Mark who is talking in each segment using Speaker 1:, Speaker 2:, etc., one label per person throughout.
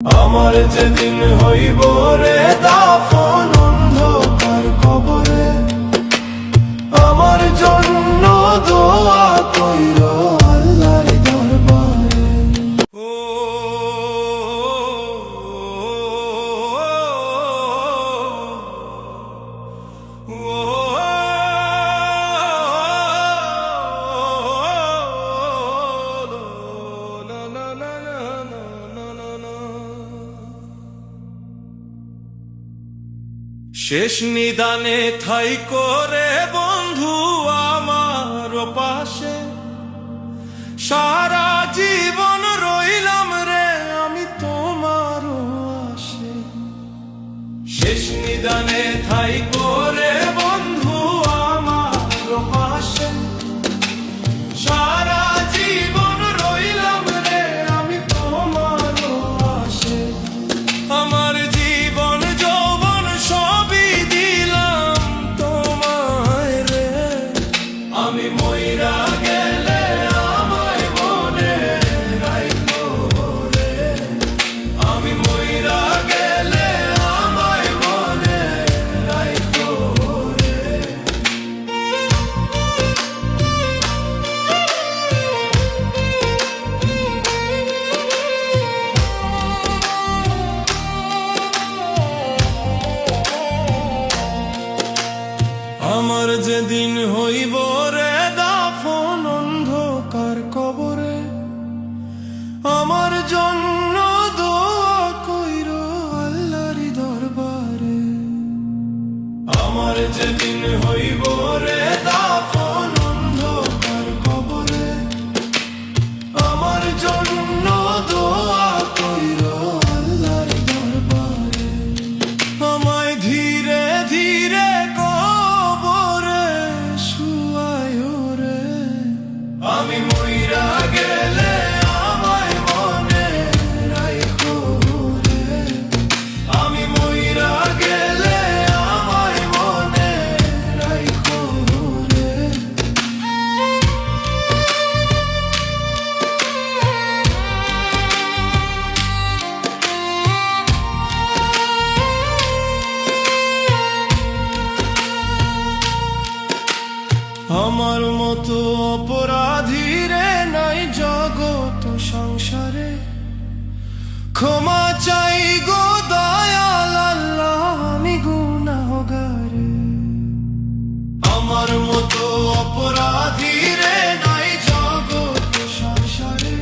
Speaker 1: আমার যেদিন হইব রে দাফন অন্ধকার কবরে আমার জন্য দোয়া কইর। শেষ নিদানে থাই করে বন্ধু আমার পাশে। সারা জীবন রইলাম রে আমি তোমার আসে শেষ নিদানে থাই করে আমার যেদিন হইব রে দাফন অন্ধকার কবরে। আমার জন্য দোয়া কইর আল্লাহর দরবারে। আমার যেদিন হইব রে দাফন মতো অপরাধী নাই জগত সংসারে। ক্ষমা চাই গো দয়াল আল্লাহ, আমি গুনাহগারে। আমার মতো অপরাধী রে, নাই জগত সংসারে।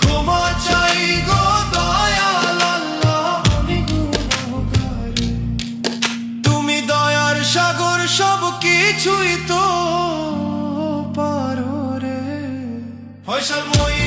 Speaker 1: ক্ষমা চাই গো দয়াল আল্লাহ, আমি গুনাহগারে। তুমি দয়ার সাগর সব কিছুই তো 为什么？